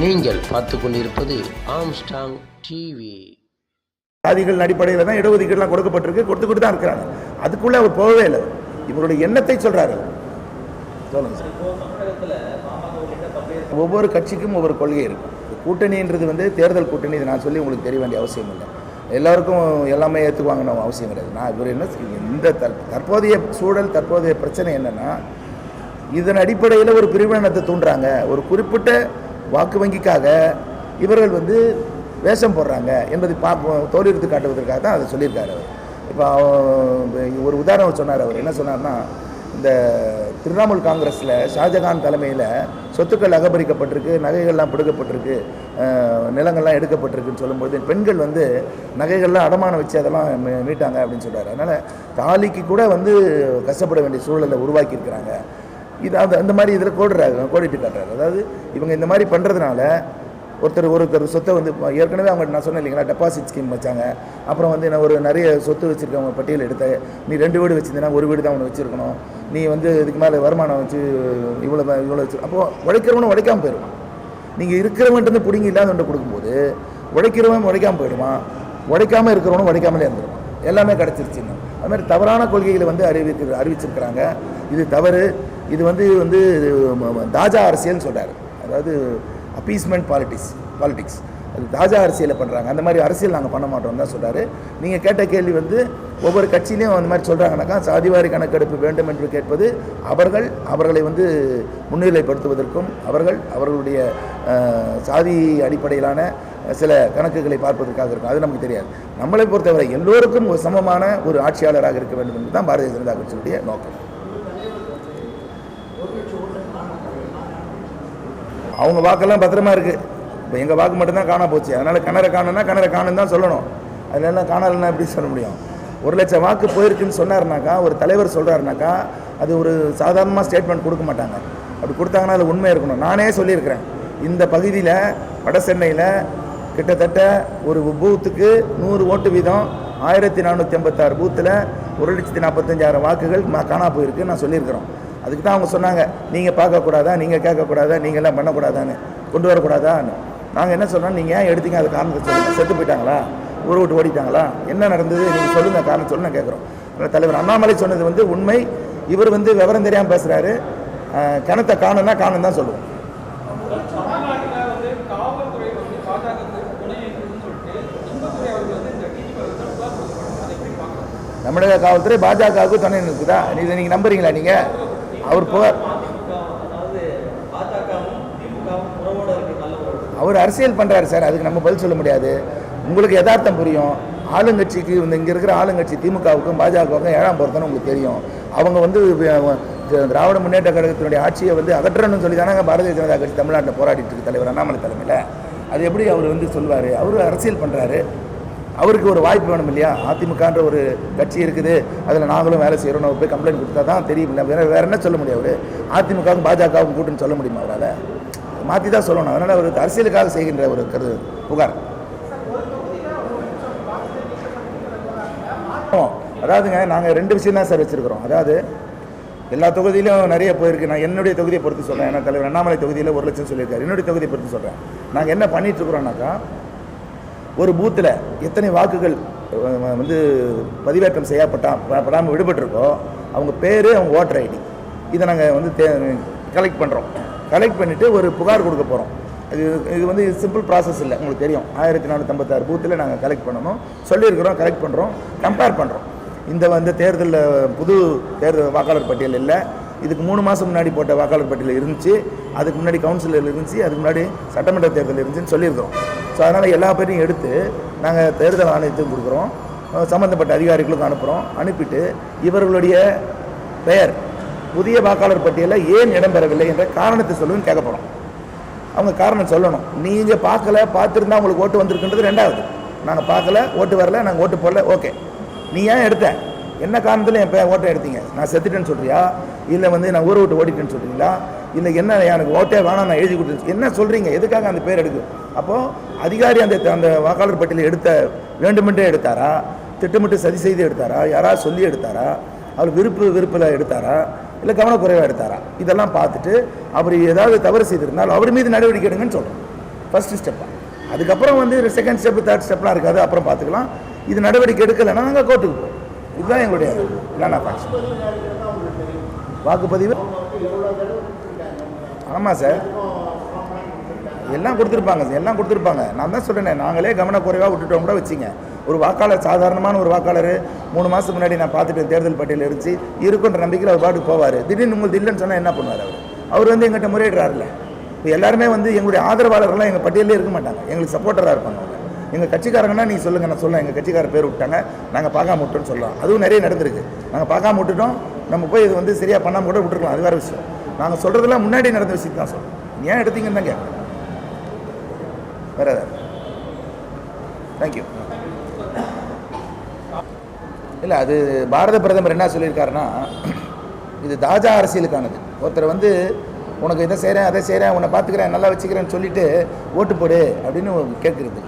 நீங்கள் பார்த்து கொண்டிருப்பது ஆம்ஸ்டாங் டிவி சாதிகள் அடிப்படையில் தான் இடஒதுக்கீடுலாம் கொடுக்கப்பட்டிருக்கு. கொடுத்துக்கிட்டு தான் இருக்கிறாங்க. அதுக்குள்ளே அவர் போகவே இல்லை. இவருடைய எண்ணத்தை சொல்கிறாரு சொல்லுங்க சார். ஒவ்வொரு கட்சிக்கும் ஒவ்வொரு கொள்கை இருக்கும். கூட்டணின்றது வந்து தேர்தல் கூட்டணி இது நான் சொல்லி உங்களுக்கு தெரிய வேண்டிய அவசியம் இல்லை. எல்லாருக்கும் எல்லாமே ஏற்றுக்குவாங்கன்னு அவசியம் கிடையாது. நான் இவர் என்ன இந்த தற்போதைய சூழல் தற்போதைய பிரச்சனை என்னென்னா இதன் அடிப்படையில் ஒரு பிரிவினத்தை தூண்டுறாங்க. ஒரு குறிப்பிட்ட வாக்கு வங்கிக்காக இவர்கள் வந்து வேஷம் போடுறாங்க என்பதை பார்ப்போம் தோல்வியெடுத்து காட்டுவதற்காக தான் அதை சொல்லியிருக்காரு அவர். இப்போ ஒரு உதாரணம் சொன்னார் அவர். என்ன சொன்னார்னா இந்த திரிணாமுல் காங்கிரஸில் ஷாஜகான் தலைமையில் சொத்துக்கள் அகபரிக்கப்பட்டிருக்கு நகைகள்லாம் பிடுக்கப்பட்டிருக்கு நிலங்கள்லாம் எடுக்கப்பட்டிருக்குன்னு சொல்லும்போது பெண்கள் வந்து நகைகள்லாம் அடமானம் வச்சு அதெல்லாம் மீ- மீட்டாங்க அப்படின்னு சொல்கிறார் அதனால் தாலிக்கு கூட வந்து கஷ்டப்பட வேண்டிய சூழலை உருவாக்கியிருக்கிறாங்க. இது அந்த அந்த மாதிரி இதில் கோடுறாங்க கோடிட்டு காட்டுறாரு அதாவது இவங்க இந்த மாதிரி பண்ணுறதுனால ஒருத்தர் ஒருத்தர் சொத்தை வந்து ஏற்கனவே அவங்க நான் சொன்னேன் இல்லைங்களா டெபாசிட் ஸ்கீம் வச்சாங்க. அப்புறம் வந்து நான் ஒரு நிறைய சொத்து வச்சுருக்கவங்க பட்டியல் எடுத்த நீ ரெண்டு வீடு வச்சுருந்தேன்னா ஒரு வீடு தான் ஒன்று வச்சுருக்கணும். நீ வந்து இதுக்கு மேலே வருமானம் வச்சு இவ்வளோ இவ்வளோ வச்சு அப்போது உழைக்கிறவனும் உழைக்காமல் போயிடுவான். நீங்கள் இருக்கிறவன்ட்டு பிடிங்கி இல்லாதவன்ட்டு கொடுக்கும்போது உழைக்கிறவன் உழைக்காமல் போயிடுவான். உழைக்காமல் இருக்கிறவனும் உழைக்காமலே இருந்துருவான். எல்லாமே கிடச்சிருச்சுன்னு அது மாதிரி தவறான கொள்கைகளை வந்து அறிவித்து அறிவிச்சிருக்கிறாங்க. இது தவறு. இது வந்து வந்து தாஜா அரசியல்னு சொல்கிறாரு அதாவது அப்பீஸ்மெண்ட் பாலிட்டிக்ஸ் பாலிட்டிக்ஸ் அது தாஜா அரசியலை பண்ணுறாங்க அந்த மாதிரி அரசியல் நாங்கள் பண்ண மாட்டோம் தான் சொல்கிறாரு நீங்கள் கேட்ட கேள்வி வந்து ஒவ்வொரு கட்சியிலையும் அந்த மாதிரி சொல்கிறாங்கனாக்கா சாதிவாரி கணக்கெடுப்பு வேண்டும் என்று கேட்பது அவர்கள் அவர்களை வந்து முன்னிலைப்படுத்துவதற்கும் அவர்கள் அவர்களுடைய சாதி அடிப்படையிலான சில கணக்குகளை பார்ப்பதற்காக இருக்கும். அது நமக்கு தெரியாது. நம்மளை பொறுத்தவரை எல்லோருக்கும் ஒரு சமமான ஒரு ஆட்சியாளராக இருக்க வேண்டும் என்று தான் பாரதிய ஜனதா கட்சியுடைய நோக்கம். அவங்க வாக்கெல்லாம் பத்திரமா இருக்கு. இப்போ எங்கள் வாக்கு மட்டும்தான் காணா போச்சு. அதனால் கிணறு காணுன்னா கிணறு காணுன்னு தான் சொல்லணும். அதில் என்ன காணலைன்னா எப்படி சொல்ல முடியும்? ஒரு லட்சம் வாக்கு போயிருக்குன்னு சொன்னாருனாக்கா ஒரு தலைவர் சொல்கிறாருனாக்கா அது ஒரு சாதாரணமாக ஸ்டேட்மெண்ட் கொடுக்க மாட்டாங்க. அப்படி கொடுத்தாங்கன்னா அது உண்மை இருக்கணும். நானே சொல்லியிருக்கிறேன். இந்த பகுதியில் வட சென்னையில் கிட்டத்தட்ட ஒரு பூத்துக்கு நூறு ஓட்டு வீதம் ஆயிரத்தி நானூற்றி ஐம்பத்தாறு பூத்தில் ஒரு லட்சத்தி நாற்பத்தஞ்சாயிரம் வாக்குகள் காணா போயிருக்கு. நான் சொல்லியிருக்கிறோம். அதுக்கு தான் அவங்க சொன்னாங்க நீங்கள் பார்க்கக்கூடாதா? நீங்கள் கேட்கக்கூடாதா? நீங்கள் எல்லாம் பண்ணக்கூடாதான்னு. கொண்டு வரக்கூடாதான்னு நாங்கள் என்ன சொல்கிறோம் நீங்கள் ஏன் எடுத்தீங்க? அது காரணத்தை சொல்லுங்கள் செத்து போயிட்டாங்களா? ஊரை விட்டு ஓடிட்டாங்களா? என்ன நடந்தது? நீங்கள் சொல்லுங்கள் காரணம் சொல்லி நான் கேட்குறோம் தலைவர் அண்ணாமலை சொன்னது வந்து உண்மை. இவர் வந்து விவரம் தெரியாமல் பேசுகிறாரு கிணத்தை காணும்னா காணும் தான் சொல்லுவோம். தமிழக காவல்துறை பாஜகவுக்கு துணை நிற்குதா? இதை நீங்கள் நம்புறீங்களா நீங்கள் அவர் புகார். அவர் அரசியல் பண்ணுறாரு சார் அதுக்கு நம்ம பதில் சொல்ல முடியாது. உங்களுக்கு யதார்த்தம் புரியும். ஆளுங்கட்சிக்கு வந்து இங்கே இருக்கிற ஆளுங்கட்சி திமுகவுக்கும் பாஜகவுக்கும் ஏழாம் போகிறதுன்னு உங்களுக்கு தெரியும். அவங்க வந்து திராவிட முன்னேற்ற கழகத்தினுடைய ஆட்சியை வந்து அகற்றணும்னு சொல்லி தானே பாரதிய ஜனதா கட்சி தமிழ்நாட்டில் போராடிட்டு இருக்கு தலைவர் அண்ணாமலை தலைமையில். அது எப்படி அவர் வந்து சொல்லுவார் அவர் அரசியல் பண்ணுறாரு அவருக்கு ஒரு வாய்ப்பு வேணும் இல்லையா? அதிமுகன்ற ஒரு கட்சி இருக்குது. அதில் நாங்களும் வேலை செய்கிறோம் நம்ம போய் கம்ப்ளைண்ட் கொடுத்தா தான் தெரியும் இல்லை. வேற வேற என்ன சொல்ல முடியும் அவர்? அதிமுகவும் பாஜகவும் கூட்டுன்னு சொல்ல முடியுமா அவரால்? மாற்றி தான் சொல்லணும். அதனால் அவருக்கு அரசியலுக்காக செய்கின்ற ஒரு கரு புகார். அதாவதுங்க நாங்கள் ரெண்டு விஷயம் தான் சார் வச்சுருக்கிறோம். அதாவது எல்லா தொகுதியிலும் நிறைய போயிருக்கு. நான் என்னுடைய தொகுதியை பொறுத்து சொல்கிறேன் ஏன்னா தலைவர் அண்ணாமலை தொகுதியில் ஒரு லட்சம் சொல்லியிருக்காரு. என்னுடைய தொகுதியை பொறுத்து சொல்கிறேன் நாங்கள் என்ன பண்ணிட்டுருக்குறோன்னாக்கா ஒரு பூத்தில் எத்தனை வாக்குகள் வந்து பதிவேற்றம் செய்யப்பட்டா படாமல் விடுபட்டிருக்கோ அவங்க பேர் அவங்க ஓட்டர் ஐடி இதை நாங்கள் வந்து தே கலெக்ட் பண்ணுறோம் கலெக்ட் பண்ணிவிட்டு ஒரு புகார் கொடுக்க போகிறோம் இது இது வந்து சிம்பிள் ப்ராசஸ் இல்லை உங்களுக்கு தெரியும். ஆயிரத்தி நானூற்றம்பத்தாறு பூத்தில் நாங்கள் கலெக்ட் பண்ணணும். சொல்லியிருக்கிறோம் கலெக்ட் பண்ணுறோம் கம்பேர் பண்ணுறோம் இந்த வந்து தேர்தலில் புது தேர்தல் வாக்காளர் பட்டியல் இல்லை. இதுக்கு மூணு மாதம் முன்னாடி போட்ட வாக்காளர் பட்டியல் இருந்துச்சு. அதுக்கு முன்னாடி கவுன்சிலர் இருந்துச்சு. அதுக்கு முன்னாடி சட்டமன்ற தேர்தல் இருந்துச்சுன்னு சொல்லியிருக்கிறோம். ஸோ அதனால் எல்லா பேரையும் எடுத்து நாங்கள் தேர்தல் ஆணையத்துக்கு கொடுக்குறோம். சம்மந்தப்பட்ட அதிகாரிகளுக்கும் அதிகாரிகளுக்கு அனுப்புகிறோம் அனுப்பிட்டு இவர்களுடைய பெயர் புதிய வாக்காளர் பட்டியலில் ஏன் இடம்பெறவில்லை என்ற காரணத்தை சொல்லுன்னு கேட்க போகிறோம் அவங்க காரணம் சொல்லணும். நீங்கள் பார்க்கல பார்த்துருந்தா உங்களுக்கு ஓட்டு வந்திருக்குன்றது ரெண்டாவது. நாங்கள் பார்க்கல ஓட்டு வரல நாங்கள் ஓட்டு போடல ஓகே. நீ ஏன் எடுத்த? என்ன காரணத்தில் என் பே ஓட்டை எடுத்தீங்க? நான் செத்துட்டேன்னு சொல்கிறியா இல்லை வந்து நான் ஊரை விட்டு ஓடிட்டேன்னு சொல்கிறீங்களா இல்லை என்ன எனக்கு ஓட்டே வேணாம் நான் எழுதி கொடுத்து என்ன சொல்கிறீங்க எதுக்காக அந்த பேர் எடுக்கு அப்போது அதிகாரி அந்த அந்த வாக்காளர் பட்டியலை எடுத்த வேண்டுமென்றே எடுத்தாரா? திட்டமிட்டு சதி செய்து எடுத்தாரா? யாராவது சொல்லி எடுத்தாரா? அவர் விருப்பு விருப்பில் எடுத்தாரா? இல்லை கவனக்குறைவாக எடுத்தாரா? இதெல்லாம் பார்த்துட்டு அவர் ஏதாவது தவறு செய்திருந்தால் அவர் மீது நடவடிக்கை எடுங்கன்னு சொல்கிறோம் ஃபஸ்ட்டு ஸ்டெப்பாக அதுக்கப்புறம் வந்து செகண்ட் ஸ்டெப் தேர்ட் ஸ்டெப்லாம் இருக்காது. அப்புறம் பார்த்துக்கலாம். இது நடவடிக்கை எடுக்கலைன்னா நாங்கள் கோர்ட்டுக்கு போவோம். இதுதான் எங்களுடைய என்னென்ன ஃபங்க்ஷன் வாக்குப்பதிவு? ஆமாம் சார். எல்லாம் கொடுத்துருப்பாங்க எல்லாம் கொடுத்துருப்பாங்க. நான் தான் சொல்கிறேன் நாங்களே கவனக்குறைவாக விட்டுட்டோம் கூட வச்சிங்க. ஒரு வாக்காளர் சாதாரணமான ஒரு வாக்காளர் மூணு மாதத்துக்கு முன்னாடி நான் பார்த்துட்டு தேர்தல் பட்டியல் இருந்துச்சு இருக்குன்ற நம்பிக்கையில் அவர் பாட்டுக்கு போவார். திடீர்னு உங்களுக்கு இல்லைன்னு சொன்னால் என்ன பண்ணுவார் அவர்? அவர் வந்து எங்கிட்ட முறையிடுறாருல இப்போ எல்லாருமே வந்து எங்களுடைய ஆதரவாளர்கள்லாம் எங்கள் பட்டியலே இருக்க மாட்டாங்க. எங்களுக்கு சப்போர்ட்டராக இருப்பாங்க எங்கள் கட்சிக்காரங்கன்னா நீங்கள் சொல்லுங்கள் நான் சொல்ல எங்கள் கட்சிக்கார பேர் விட்டாங்க. நாங்கள் பார்க்காம விட்டோம்னு சொல்லலாம் அதுவும் நிறைய நடந்திருக்கு. நாங்கள் பார்க்காம விட்டுட்டோம். நம்ம போய் இது வந்து சரியாக பண்ணாமல் கூட விட்டுருக்கலாம். அது வேறு விஷயம். நாங்கள் சொல்கிறதுலாம் முன்னாடி நடந்த விஷயத்தான் சொல்கிறோம் ஏன் எடுத்தீங்கன்னு தான் கேட்குறேன். வேறு ஏதாவது தேங்க்யூ இல்லை அது பாரத பிரதமர் என்ன சொல்லியிருக்காருன்னா இது தாஜா அரசியலுக்கானது. ஒருத்தர் வந்து உனக்கு இதை செய்கிறேன் அதை செய்கிறேன் உன்னை பார்த்துக்கிறேன் நல்லா வச்சுக்கிறேன்னு சொல்லிட்டு ஓட்டு போடு அப்படின்னு கேட்குறது.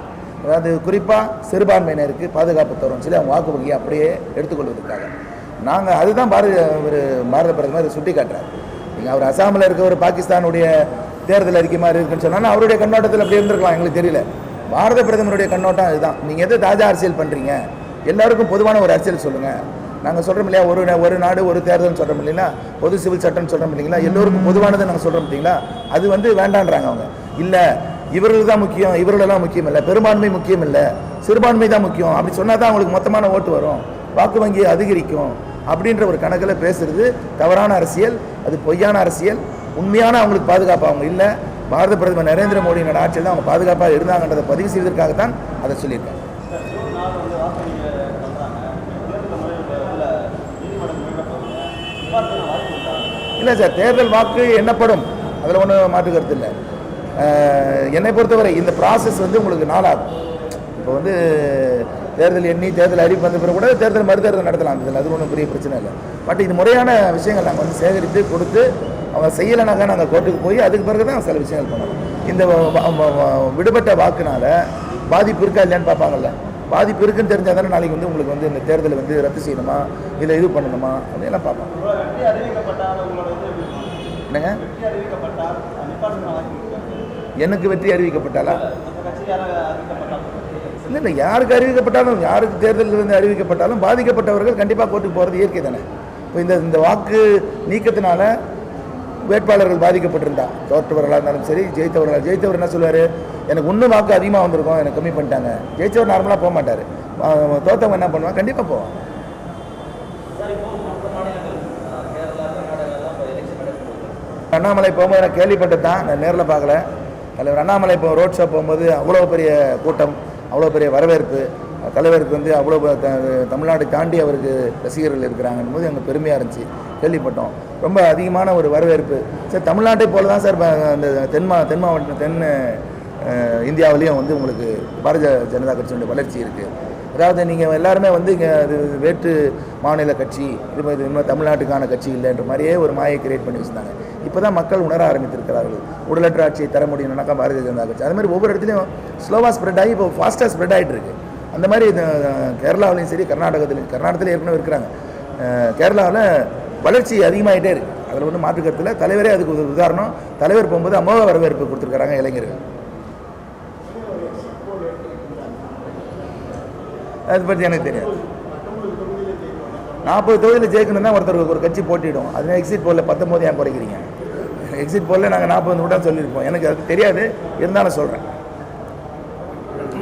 அதாவது குறிப்பாக சிறுபான்மையினருக்கு பாதுகாப்பு தரும் சொல்லி அவங்க வாக்கு வங்கியை அப்படியே எடுத்துக்கொள்வதற்காக. நாங்கள் அதுதான் பாரத ஒரு பாரத பிரதமர் சுட்டி காட்டுறார் நீங்கள் அவர் அசாமில் இருக்க ஒரு பாகிஸ்தானுடைய தேர்தல் அறிக்கை மாதிரி இருக்குன்னு சொன்னாலும் அவருடைய கண்ணோட்டத்தில் அப்படி இருந்திருக்கலாம் எங்களுக்கு தெரியல. பாரத பிரதமருடைய கண்ணோட்டம் இதுதான். நீங்கள் எது தாஜா அரசியல் பண்ணுறீங்க எல்லாருக்கும் பொதுவான ஒரு அரசியல் சொல்லுங்கள் நாங்கள் சொல்கிறோம் இல்லையா ஒரு ஒரு நாடு ஒரு தேர்தல்னு சொல்கிறோம் இல்லைங்களா? பொது சிவில் சட்டம்னு சொல்கிறோம் இல்லைங்களா? எல்லோருக்கும் பொதுவானதை நாங்கள் சொல்கிறோம் இல்லைங்களா? அது வந்து வேண்டான்றாங்க அவங்க. இல்லை இவர்கள் தான் முக்கியம் இவர்களெல்லாம் முக்கியம் இல்லை. பெரும்பான்மை முக்கியம் இல்லை. சிறுபான்மை தான் முக்கியம். அப்படி சொன்னால் தான் அவங்களுக்கு மொத்தமான ஓட்டு வரும். வாக்கு வங்கி அதிகரிக்கும். அப்படின்ற ஒரு கணக்கில் பேசுறது தவறான அரசியல் அது பொய்யான அரசியல். உண்மையான அவங்களுக்கு பாதுகாப்பாக அவங்க இல்லை. பாரத பிரதமர் நரேந்திர மோடியோட ஆட்சியில் தான் அவங்க பாதுகாப்பாக இருந்தாங்கன்றதை பதிவு செய்வதற்காக தான் அதை சொல்லியிருக்காங்க. இல்லை சார் தேர்தல் வாக்கு எண்ணப்படும். அதில் ஒன்றும் மாற்று கருத்து இல்லை என்னை பொறுத்தவரை இந்த ப்ராசஸ் வந்து உங்களுக்கு நாளாகும். இப்போ வந்து தேர்தல் எண்ணி தேர்தல் அறிவிப்பு வந்த பிறகு கூட தேர்தல் மறுதேர்தல் நடத்தலாம். இதில் அது ஒன்றும் பெரிய பிரச்சனை இல்லை. பட் இது முறையான விஷயங்கள் நாங்கள் வந்து சேகரித்து கொடுத்து அவன் செய்யலைனாக்கா நாங்கள் கோர்ட்டுக்கு போய் அதுக்கு பிறகு தான் சில விஷயங்கள் பண்ணணும். இந்த விடுபட்ட வாக்குனால பாதிப்பு இருக்கா இல்லையான்னு பார்ப்பாங்கல்ல. பாதிப்பு இருக்குன்னு தெரிஞ்சால் தானே நாளைக்கு வந்து உங்களுக்கு வந்து இந்த தேர்தலை வந்து ரத்து செய்யணுமா? இல்லை இது பண்ணணுமா? அப்படியெல்லாம் பார்ப்பாங்க. என்னங்க? எனக்கு வெற்றி அறிவிக்கப்பட்டாலா? இல்லை இல்லை யாருக்கு அறிவிக்கப்பட்டாலும் யாருக்கு தேர்தலில் வந்து அறிவிக்கப்பட்டாலும் பாதிக்கப்பட்டவர்கள் கண்டிப்பாக கோர்ட்டுக்கு போகிறது இயற்கை தானே. இப்போ இந்த இந்த வாக்கு நீக்கத்தினால வேட்பாளர்கள் பாதிக்கப்பட்டிருந்தா. தோற்றவர்களாக இருந்தாலும் சரி ஜெயித்தவர்களாக ஜெயித்தவர் என்ன சொல்லுவார்? எனக்கு இன்னும் வாக்கு அதிகமாக வந்திருக்கும் எனக்கு கம்மி பண்ணிட்டாங்க. ஜெயித்தவர் நார்மலாக போக மாட்டார். தோத்தவங்க என்ன பண்ணுவாங்க? கண்டிப்பாக போகுது அண்ணாமலை போகும்போது நான் கேள்விப்பட்டது தான் நான் நேரில் பார்க்கல. தலைவர் அண்ணாமலை இப்போ ரோட் ஷோ போகும்போது அவ்வளோ பெரிய கூட்டம் அவ்வளோ பெரிய வரவேற்பு. தலைவருக்கு வந்து அவ்வளோ தமிழ்நாடு தாண்டி அவருக்கு ரசிகர்கள் இருக்கிறாங்கன்னும் போது எங்களுக்கு பெருமையாக இருந்துச்சு. கேள்விப்பட்டோம். ரொம்ப அதிகமான ஒரு வரவேற்பு. சார் தமிழ்நாட்டை போல தான் சார் அந்த தென் மா தென் மாவட்டம் தென் இந்தியாவிலையும் வந்து உங்களுக்கு பாரதிய ஜனதா கட்சியினுடைய வளர்ச்சி இருக்குது அதாவது நீங்கள் எல்லாருமே வந்து இங்கே அது வேற்று மாநில கட்சி இது மாதிரி இன்னும் தமிழ்நாட்டுக்கான கட்சி இல்லைன்ற மாதிரியே ஒரு மாயை கிரியேட் பண்ணி வச்சுருந்தாங்க. இப்போ தான் மக்கள் உணர ஆரம்பித்திருக்கிறார்கள். உடலற்ற ஆட்சியை தர முடியும்னாக்கா பாரதிய ஜனதா கட்சி. அது மாதிரி ஒவ்வொரு இடத்துலையும் ஸ்லோவாக ஸ்ப்ரெட் ஆகி இப்போ ஃபாஸ்ட்டாக ஸ்ப்ரெட் ஆகிட்டு இருக்கு. அந்த மாதிரி கேரளாவிலையும் சரி கர்நாடகத்துலையும் கர்நாடகத்தில் ஏற்கனவே இருக்கிறாங்க. கேரளாவில் வளர்ச்சி அதிகமாகிட்டே இருக்குது அதில் ஒன்றும் மாற்று தலைவரே அதுக்கு ஒரு உதாரணம். தலைவர் போகும்போது அமோக வரவேற்பு கொடுத்துருக்காங்க இளைஞர்கள். அதை பற்றி எனக்கு தெரியாது. நாற்பது தொகுதியில் ஜெயிக்கணும்னா தான் ஒருத்தர் ஒரு கட்சி போட்டிடும் அது எக்ஸிட் போலில் பத்தொம்போது ஏன் குறைக்கிறீங்க? எக்ஸிட் போலில் நாங்கள் நாற்பது கூட சொல்லியிருப்போம். எனக்கு அது தெரியாது. இருந்தாலும் சொல்கிறேன்